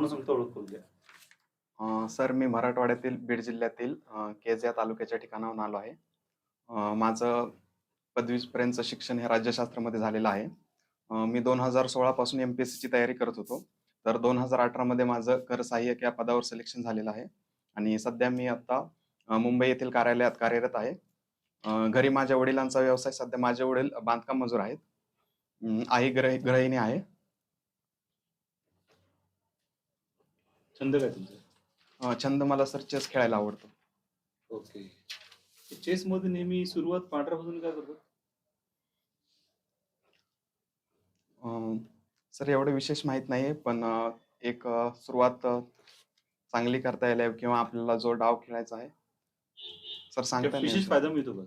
नाव ओळख करून द्या. सर मी मराठवाड्यातील बीड जिल्ह्यातील अ, केज या तालुक्याच्या ठिकाणाहून आलो आहे. माझं पदवीपर्यंतचं शिक्षण हे राज्यशास्त्रामध्ये झालेलं आहे. मी दोन हजार सोळापासून एम पी एस सीची तयारी करत होतो. तर दोन हजार अठरामध्ये माझं कर सहाय्यक या पदावर सिलेक्शन झालेलं आहे. आणि सध्या मी आता मुंबई येथील कार्यालयात कार्यरत आहे. घरी माझ्या वडिलांचा व्यवसाय सध्या माझे वडील बांधकाम मजूर आहेत. आई ग्रह गृहिणी आहे. छंद काय तुमचा? अ, छंद मला सर चेस खेळायला आवडतो. ओके. चेस मध्ये नेहमी सुरुवात पांढऱ्यापासून काय करतात? अं, सर एवढं विशेष माहीत नाही पण अं, एक अं, सुरुवात अं, चांगली करता येईल किंवा आपल्याला जो डाव खेळायचा आहे. सर सांगता त्यात नाही विशेष येत. फायदा मिळतो का?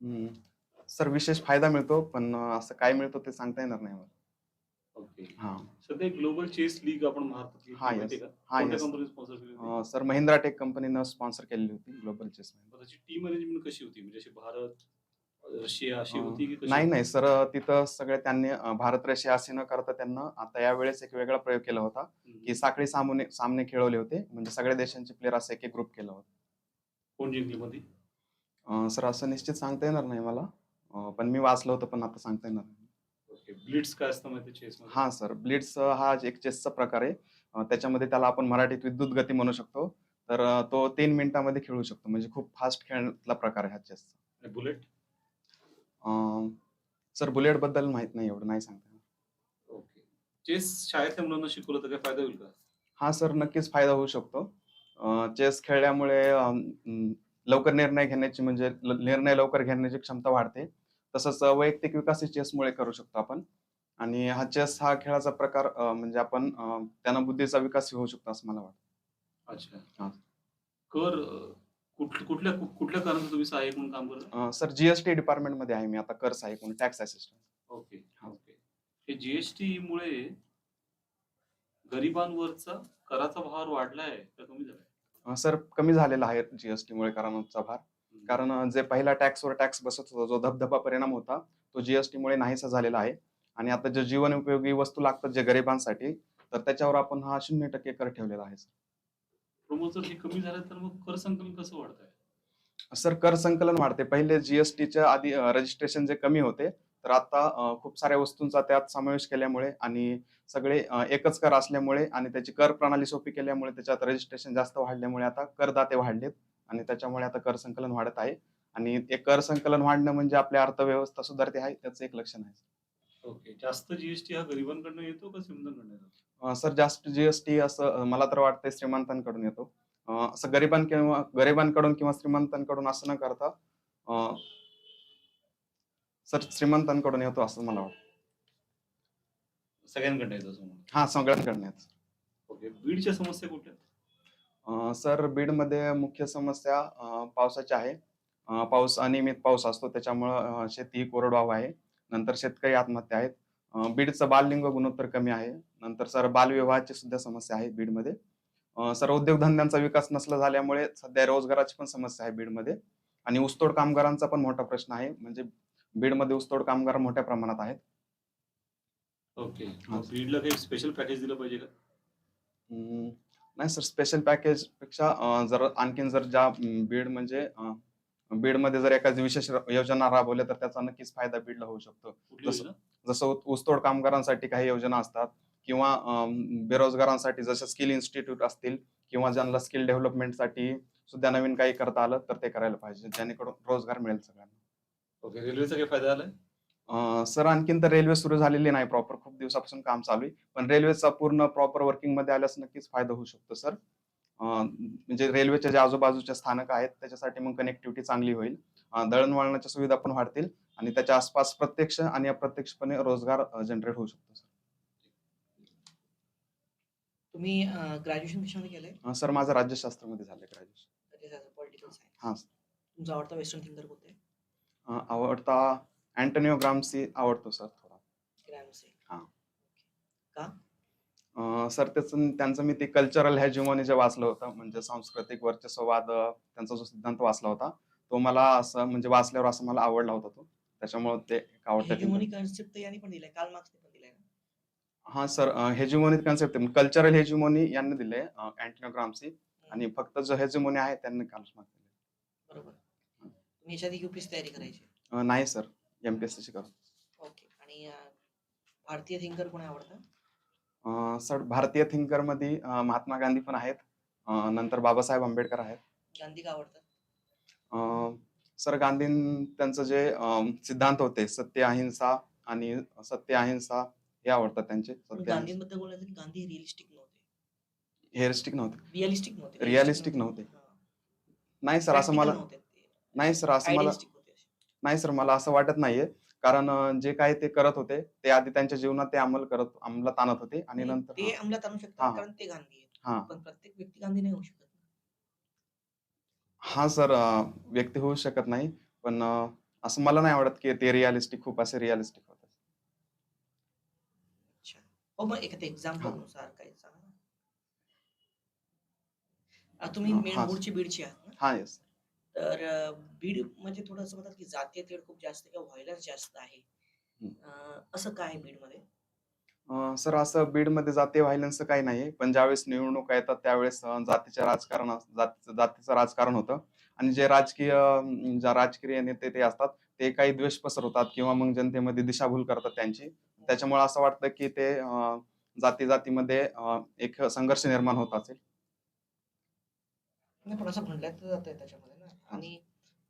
हम्म. सर विशेष फायदा मिळतो पण अं, असं काय मिळतो ते सांगता येणार नाही मला. ओके हा. सध्या ग्लोबल चेस लीग आपण भारतातली हा, माहिती yes. आहे का? हा, कोणत्या yes. कंपनी स्पॉन्सर केली होती? अं, सर महिंद्रा टेक कंपनीनं स्पॉन्सर केलेली होती ग्लोबल चेस त्याची टीम अरेंजमेंट कशी होती? म्हणजे अशी भारत रशिया अशी अं, होती की कशी नाही? नाही. सर तिथं सगळे त्यांनी अं, भारत रशिया असे न करता त्यांना आता यावेळेस एक वेगळा प्रयोग केला होता. की साखळी सामने सामने खेळवले होते. म्हणजे सगळ्या देशांचे प्लेयर असं एक एक ग्रुप केला होता. कोण जिंकली मध्ये अं, सर असं निश्चित सांगता येणार नाही मला. अं, पण मी वाचलं होतं पण आता सांगता येणार नाही. ओके ब्लिट्स काय असतं माहिती चेस हा सर. ब्लिट्स हा एक चेसचा प्रकार आहे. अं, त्याच्यामध्ये त्याला आपण मराठीत विद्युत गती म्हणू शकतो. तर अं, तो तीन मिनिटांमध्ये खेळू शकतो. म्हणजे खूप फास्ट खेळण्यातला प्रकार आहे हा चेसचा बुलेट? सर बुलेटबद्दल माहीत नाही एवढं. नाही सांगता येणार. ओके. चेस शाळेतल्या मुलांना शिकवलं तर काय फायदा होईल का? हा सर. नक्कीच फायदा होऊ शकतो. चेस खेळल्यामुळे अं, लवकर निर्णय घेण्याची म्हणजे ल- निर्णय लवकर घेण्याची क्षमता वाढते. तसंच वैयक्तिक विकास चेसमुळे करू शकतो आपण. आणि हा चेस हा खेळाचा प्रकार म्हणजे आपण त्यानं बुद्धीचा विकास होऊ शकतो असं मला वाटतं. अच्छा. कर कुठल्या तुम्ही सहाय्यक म्हणून काम करता? अं, सर जीएसटी डिपार्टमेंटमध्ये आहे मी. आता कर सहाय्यक म्हणून टॅक्स असिस्टंट. ओके हा. ओके. हे जीएसटी मुळे गरिबांवरचा कराचा भार वाढलाय का कमी झालाय? सर कमी झालेला आहे जीएसटी मुळे करांचा भार. कारण जे पहिला टॅक्सवर टॅक्स बसत होता जो धबधबा परिणाम होता तो जीएसटी मुळे नाहीसा झालेला आहे. आणि आता जे जीवन उपयोगी वस्तू लागतात जे गरिबांसाठी तर त्याच्यावर आपण हा शून्य टक्के कर ठेवलेला आहे हे कमी झालं तर मग कर संकलन कसं सर कर संकलन वाढते. पहिले जीएसटीच्या आधी रजिस्ट्रेशन जे कमी होते तर आता खूप साऱ्या वस्तूंचा त्यात समावेश केल्यामुळे आणि सगळे एकच कर असल्यामुळे आणि त्याची कर प्रणाली सोपी केल्यामुळे त्याच्यात रजिस्ट्रेशन जास्त वाढल्यामुळे आता करदाते वाढलेत. आणि त्याच्यामुळे आता कर संकलन वाढत आहे. आणि एक कर संकलन वाढणं म्हणजे आपल्या अर्थव्यवस्था सुधारते आहे त्याचं एक लक्षण आहे. ओके. जास्त जीएसटी हा गरिबांकडनं येतो का श्रीमंतांकडनं येतो? सर जास्त जीएसटी असं मला तर वाटतंय श्रीमंतांकडून येतो. असं गरिबां किंवा गरिबांकडून किंवा श्रीमंतांकडून असं न करता सर श्रीमंतांकडून येतो असं मला वाटतं. सगळ्यांकडनं येतो हा सगळ्यांकडनं येतो. ओके. बीडच्या समस्या कुठल्या? अं, सर बीडमध्ये मुख्य समस्या पावसाची आहे. पाऊस अनियमित पाऊस असतो त्याच्यामुळं शेती कोरडवाहू आहे. नंतर शेतकरी आत्महत्या आहेत. बीडचं बाललिंग गुणोत्तर कमी आहे. नंतर सर बालविवाहाची सुद्धा समस्या आहे बीडमध्ये. सर उद्योगधंद्यांचा विकास नसला झाल्यामुळे सध्या रोजगाराची पण समस्या आहे बीडमध्ये. आणि ऊसतोड कामगारांचा पण मोठा प्रश्न आहे. म्हणजे बीडमध्ये ऊसतोड कामगार मोठ्या प्रमाणात आहेत. ओके. हा. बीडला काही स्पेशल पॅकेज दिलं पाहिजे का? नाही सर स्पेशल पॅकेजपेक्षा जर आणखीन जर ज्या बीड म्हणजे अं, बीडमध्ये जर एखादी विशेष योजना राबवल्या तर त्याचा नक्कीच फायदा बीडला होऊ शकतो. जसं- ऊसतोड कामगारांसाठी काही योजना असतात किंवा बेरोजगारांसाठी जसं स्किल इन्स्टिट्यूट असतील किंवा ज्यांना स्किल डेव्हलपमेंटसाठी सुद्धा नवीन काही करता आलं तर ते करायला पाहिजे जेणेकरून रोजगार मिळेल सगळ्यांना. ओके रेल्वेचा काही फायदा आलाय सर आणखीन तर रेल्वे सुरू झालेली नाही प्रॉपर खूप दिवसापासून काम चालू आहे. पण रेल्वेचा पूर्ण प्रॉपर वर्किंगमध्ये आल्यास नक्कीच फायदा होऊ शकतो सर. म्हणजे रेल्वेच्या जे आजूबाजूच्या स्थानक आहेत त्याच्यासाठी मग कनेक्टिव्हिटी चांगली होईल. दळणवळणाच्या सुविधा पण वाढतील आणि त्याच्या आसपास प्रत्यक्ष आणि अप्रत्यक्षपणे रोजगार जनरेट होऊ शकतो सर. तुम्ही ग्रॅज्युएशन कशामध्ये केलंय? सर माझं राज्यशास्त्रामध्ये झालं ग्रॅज्युएशन पॉलिटिकल सायन्स हा तुमचा आवडता वेस्टर्न थिंकर कोणता आवडता अँटोनिओ ग्रामसी आवडतो सर थोडा. हा. सर त्याचं त्यांचं मी ते कल्चरल हॅज्युमनी जे वाचलं होतं म्हणजे सांस्कृतिक वर्चस्ववाद त्यांचा जो सिद्धांत वाचला होता तो मला असं म्हणजे वाचल्यावर असं मला आवडला होता तो. त्याच्यामुळे ते आवडतं काल हा sir hegemony concept cultural hegemony यांनी दिले अँटोनिओ ग्रामसी आणि फक्त जो हेजिमोनी आहे त्यांनी दिले बरोबर. तयारी करायची? नाही सर. एमपीएससी करू. ओके. आणि अं, भारतीय थिंकर कोणी आवडतं? अं, सर भारतीय थिंकरमध्ये अं, महात्मा गांधी पण आहेत. अं, नंतर बाबासाहेब आंबेडकर आहेत. गांधी का आवडतं अं, सर गांधीं त्यांचं जे अं, सिद्धांत होते सत्य अहिंसा आणि सत्य अहिंसा हे आवडतात त्यांचे पण सत्य अहिंसा. गांधींबद्दल बोलायचं की गांधी रिअलिस्टिक नव्हते. नव्हते. रिअलिस्टिक नव्हते. Realistic नव्हते. नाही सर असं मला नाही सर असं मला Idealistic. नाही सर मला असं वाटत नाहीये. कारण अं, जे काही ते करत होते ते आधी त्यांच्या जीवनात ते अंमल करत अंमलात आणत होते आणि नंतर ते अंमलात आणू शकतात हा. कारण ते गांधी आहेत. हा. पण प्रत्येक व्यक्ती गांधी नाही होऊ शकत हा सर व्यक्ती होऊ शकत नाही. पण अं, असं मला नाही आवडत की ते रिअलिस्टिक खूप असे रिअलिस्टिक होते अच्छा. हो मग एखाद्या एक्झाम्पल हा. नुसार काही सांगा. ना. अं, तुम्ही हा, मेन हा. मूळची बीडची आहात ना? हा येस तर बीड म्हणजे थोडं असं म्हणतात की जातीय तेढ खूप जास्त किंवा व्हायलन्स जास्त आहे. असं काय बीडमध्ये अं, सर असं बीडमध्ये जातीय व्हायलन्सचं काही नाही पण ज्यावेळेस निवडणुका येतात त्यावेळेस अं, जातीचे राजकारण जात- जातीचं राजकारण होतं. आणि जे राजकीय ज्या राजकीय नेते ते असतात ते काही द्वेष पसरवतात किंवा मग जनतेमध्ये दिशाभूल करतात त्यांची. त्याच्यामुळे असं वाटतं की ते जाती जातीमध्ये एक संघर्ष निर्माण होत असेल. पण असं तर जातंय त्याच्यामध्ये. आणि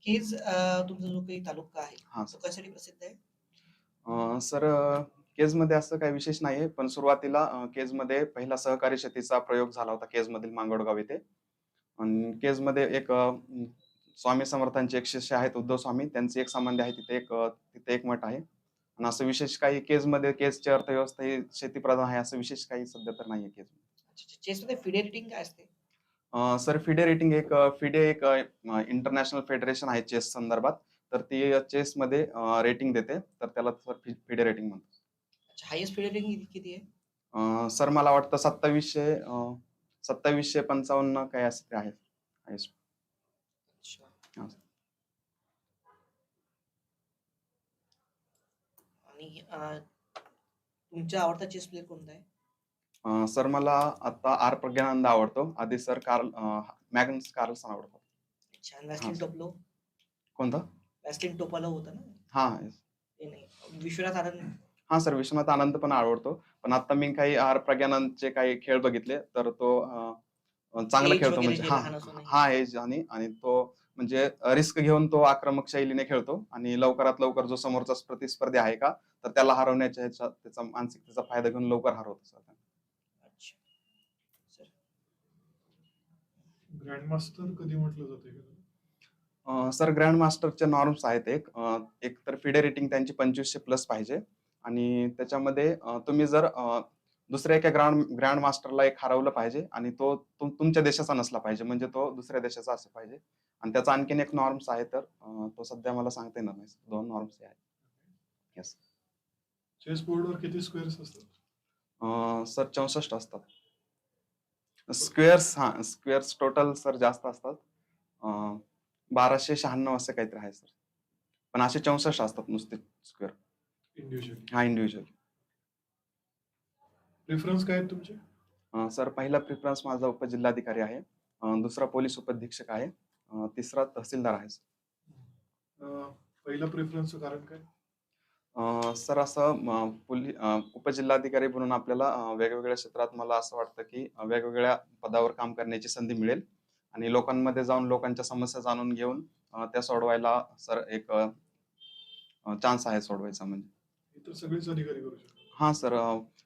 केज तुमचा जो काही तालुका आहे हा तो कशासाठी प्रसिद्ध आहे? सर केजमध्ये असं काही विशेष नाहीये पण सुरुवातीला अं, केजमध्ये पहिला सहकारी शेतीचा प्रयोग झाला होता केजमधील मांगोडगाव येथे. आणि केजमध्ये एक स्वामी समर्थांचे एक शिष्य आहेत उद्धव स्वामी त्यांचे एक संबंध आहे तिथे एक तिथे एक मठ आहे. आणि असं विशेष काही केजमध्ये केजची अर्थव्यवस्था ही शेतीप्रधान आहे असं विशेष काही सध्या तर नाहीये केज चेसमध्ये फिडे रेटिंग काय असते? सर फिडे रेटिंग एक फिडे एक इंटरनॅशनल फेडरेशन आहे चेस संदर्भात. तर ती चेस मध्ये रेटिंग देते. तर त्याला सर फिडे रेटिंग म्हणतो अच्छा हायेस्ट फिडे रेटिंग किती आहे? सर मला वाटतं सत्तावीसशे सत्तावीसशे पंचावन्न काय असं ते आहे. highest. अच्छा. हा. आणि तुमचा आवडता चेस प्लेयर कोणता आहे? सर मला आता आर प्रज्ञानंद आवडतो. आधी सर कार्ल मॅग्नस कार्लसन आवडतो. वॅस्लिन. टोपलो? कोणतं? वॅस्लिन टोपालो होता ना? हा yes. ते नाही. विश्वनाथ आनंद? हा सर विश्वनाथ आनंद पण आवडतो. पण आता मी काही आर प्रज्ञानंदचे काही खेळ बघितले तर तो अं, चांगला Age खेळतो वगैरे म्हणजे. जे हा. हा एज आणि आणि तो म्हणजे रिस्क घेऊन तो आक्रमक शैलीने खेळतो. आणि लवकरात लवकर जो समोरचा प्रतिस्पर्धी आहे का तर त्याला हरवण्याच्या ह्याचा त्याचा मानसिकतेचा फायदा घेऊन लवकर हरवतो सर अच्छा सर ग्रँडमास्टर कधी म्हटलं जाते सर ग्रँड नॉर्म्स आहेत एक. एक तर फिडे रेटिंग त्यांची पंचवीसशे प्लस पाहिजे. आणि त्याच्यामध्ये तुम्ही जर दुसऱ्या एका ग्राउंड ग्रँड मास्टरला एक हरवलं पाहिजे आणि तो तुम- तुमच्या देशाचा नसला पाहिजे म्हणजे तो दुसऱ्या देशाचा असला पाहिजे. आणि त्याचा आणखीन एक नॉर्म्स आहे तर तो सध्या मला सांगता येणार नाही. दोन नॉर्म्स आहेत. येस चेस बोर्डवर किती स्क्वेअर्स असतात? सर चौसष्ट असतात. स्क्वेअर्स हा स्क्वेअर्स टोटल सर जास्त असतात. बाराशे शहाण्णव असं काहीतरी आहे सर. पण असे चौसष्ट असतात नुसते स्क्वेअर. इंडिव्हिज्युअली हा इंडिव्हिज्युअल प्रेफरन्स काय आहेत तुमचे? अं, सर पहिला प्रिफरन्स माझा उपजिल्हाधिकारी आहे. अं, दुसरा पोलीस उपअधीक्षक आहे. अं, तिसरा तहसीलदार आहे अं, पहिलं प्रेफरन्सचं कारण काय? अं, सर असं म, पोली अं, उपजिल्हाधिकारी बनून आपल्याला अं, वेगवेगळ्या क्षेत्रात मला असं वाटतं की अं, वेगवेगळ्या पदावर काम करण्याची संधी मिळेल. आणि लोकांमध्ये जाऊन लोकांच्या समस्या जाणून घेऊन अं, त्या सोडवायला सर एक चान्स आहे सोडवायचा म्हणजे. हे तर सगळेच अधिकारी करू शकतात. हा सर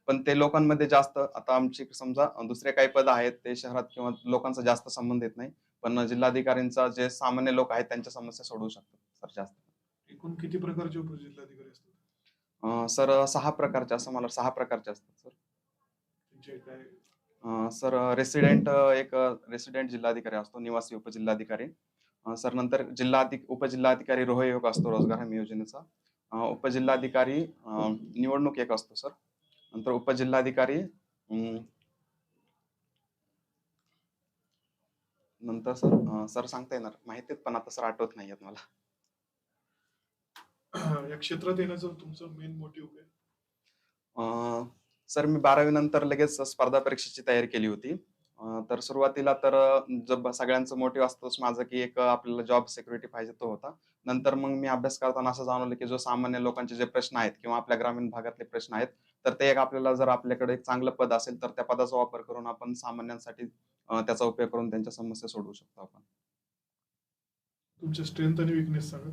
पण ते लोकांमध्ये जास्त आता आमची समजा अं, दुसरे काही पद आहेत ते शहरात किंवा लोकांचा जास्त संबंध येत नाही. पण जिल्हाधिकाऱ्यांचा जे सामान्य लोक आहेत त्यांच्या समस्या सोडवू शकतात सर जास्त. एकूण किती प्रकारचे उपजिल्हाधिकारी असतात? अं, सर सहा प्रकारचे असं मला सहा प्रकारचे असतात सर. त्यांचे काय अं, सर रेसिडेंट एक रेसिडेंट जिल्हाधिकारी असतो निवासी उपजिल्हाधिकारी. अं, सर नंतर जिल्हाधिक उपजिल्हाधिकारी रोहयोग असतो रोजगार हमी योजनेचा. अं, उपजिल्हाधिकारी अं, निवडणूक एक असतो सर. नंतर उपजिल्हाधिकारी अं, नंतर सर अं, सर सांगता येणार माहितीत पण आता सर आठवत नाही मला. या क्षेत्रात येण्याचं तुमचं मेन मोटिव्ह काय? अं, सर मी बारावी नंतर लगेच स्पर्धा परीक्षेची तयारी केली होती. अं, तर सुरुवातीला तर अं, जब सगळ्यांचं मोटिव्ह असतोच माझं की एक आपल्याला जॉब सिक्युरिटी पाहिजे तो होता. नंतर मग मी अभ्यास करताना असं जाणवलं की जो सामान्य लोकांचे जे प्रश्न आहेत किंवा आपल्या ग्रामीण भागातले प्रश्न आहेत तर ते एक आपल्याला जर आपल्याकडे एक चांगलं पद असेल तर त्या पदाचा वापर करून आपण सामान्यांसाठी अं, त्याचा उपयोग करून त्यांच्या समस्या सोडवू शकतो आपण. तुमचे स्ट्रेंथ आणि विकनेस सांगा.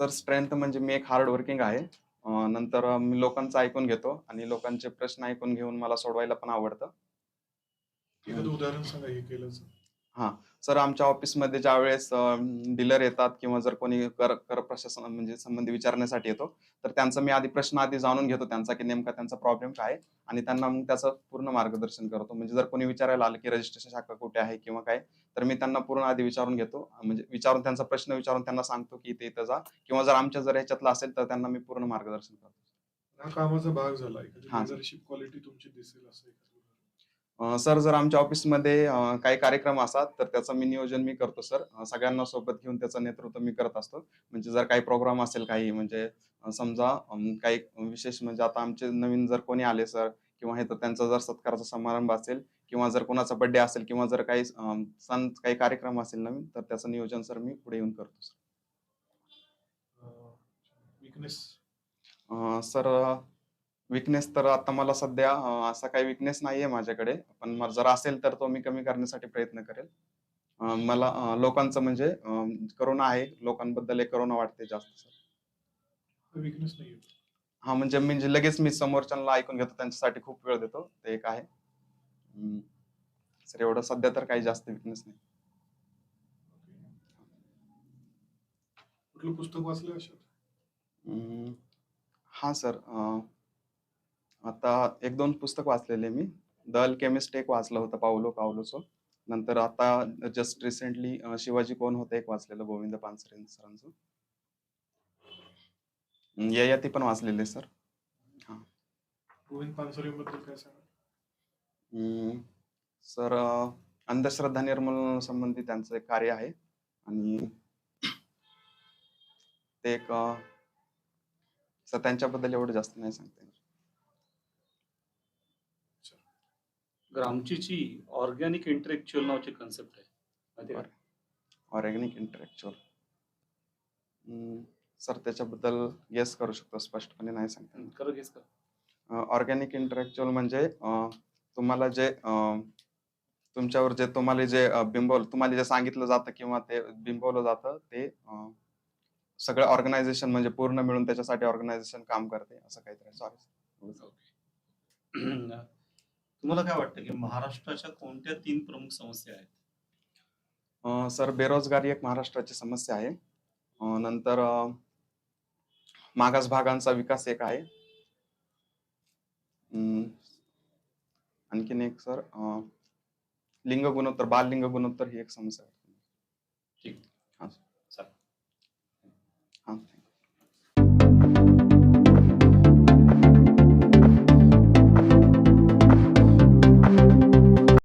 सर स्ट्रेंथ म्हणजे मी एक हार्ड वर्किंग आहे. अं, नंतर मी लोकांचं ऐकून घेतो आणि लोकांचे प्रश्न ऐकून घेऊन मला सोडवायला पण आवडतं. एखादं उदाहरण सांगा हे केल्याचं सर आमच्या ऑफिसमध्ये ज्या वेळेस डीलर येतात किंवा जर कोणी कर कर प्रशासन म्हणजे संबंधी विचारण्यासाठी येतो तर त्यांचा मी आधी प्रश्न आधी जाणून घेतो त्यांचा की नेमका त्यांचा प्रॉब्लेम काय आहे आणि त्यांना मग त्याचं पूर्ण मार्गदर्शन करतो. म्हणजे जर कोणी विचारायला आलं की रजिस्ट्रेशन शाखा कुठे आहे किंवा काय तर मी त्यांना पूर्ण आधी विचारून घेतो. म्हणजे विचारून त्यांचा प्रश्न विचारून त्यांना सांगतो की ते इथं जा किंवा जर आमच्या जर ह्याच्यातलं असेल तर त्यांना मी पूर्ण मार्गदर्शन करतो. हा कामाचा भाग झाला. हा. क्वालिटी तुमची दिसेल असं सर जर आमच्या ऑफिसमध्ये काही कार्यक्रम असतात तर त्याचं मी नियोजन मी करतो सर. सगळ्यांना सोबत घेऊन त्याचं नेतृत्व मी करत असतो. म्हणजे जर काही प्रोग्राम असेल काही म्हणजे समजा काही विशेष म्हणजे आता आमचे नवीन जर कोणी आले सर किंवा हे तर त्यांचा जर सत्काराचा समारंभ असेल किंवा जर कोणाचा बर्थडे असेल किंवा जर काही सण काही कार्यक्रम असेल नवीन तर त्याचं नियोजन सर मी पुढे येऊन करतो सर. विकनेस सर विकनेस तर आता मला सध्या असा काही विकनेस नाहीये माझ्याकडे. पण जर असेल तर तो मी कमी करण्यासाठी प्रयत्न करेल. मला लोकांचं म्हणजे करोना आहे. लोकांबद्दल एक करोना वाटते जास्त सर. विकनेस नाही हा म्हणजे म्हणजे लगेच मी समोरच्यांना ऐकून घेतो त्यांच्यासाठी खूप वेळ देतो. ते एक आहे. सर एवढं सध्या तर काही जास्त विकनेस नाही. कुठलं पुस्तक वाचलं. हा सर आता एक दोन पुस्तक वाचलेले मी. द अल्केमिस्ट एक वाचलं होतं पावलो कावलोचं नंतर आता जस्ट रिसेंटली शिवाजी कोण होतं एक वाचलेलं गोविंद पानसरे सरांचं. ययाती पण वाचलेले सर. गोविंद पानसरेबद्दल काय सांगा हम्म, सर अंधश्रद्धा निर्मूलन संबंधी त्यांचं एक कार्य आहे. आणि ते एक सर त्यांच्याबद्दल एवढं जास्त नाही सांगता येणार. ग्रामचीची ऑर्गॅनिक इंटरेक्च्युअल नावाची कन्सेप्ट आहे माहिती आहे का? ऑर्गॅनिक इंटरेक्च्युअल सर त्याच्याबद्दल गेस करू शकतो स्पष्टपणे नाही सांगता करा guess करा. ऑर्गॅनिक इंटरेक्च्युअल म्हणजे अं, तुम्हाला जे अं, तुमच्यावर जे तुम्हाला जे अं, बिंबवलं तुम्हाला जे सांगितलं जातं किंवा ते बिंबवलं जातं ते अं, सगळं ऑर्गनायझेशन म्हणजे पूर्ण मिळून त्याच्यासाठी ऑर्गनायझेशन काम करते असं काहीतरी सॉरी Okay. तुम्हाला काय वाटतं की महाराष्ट्राच्या कोणत्या तीन प्रमुख समस्या आहेत? अं, सर बेरोजगारी एक महाराष्ट्राची समस्या आहे. अं, नंतर अं, मागास भागांचा विकास एक आहे. अं, आणखीन एक सर अं, लिंग गुणोत्तर बाल लिंग गुणोत्तर ही एक समस्या आहे. ठीक.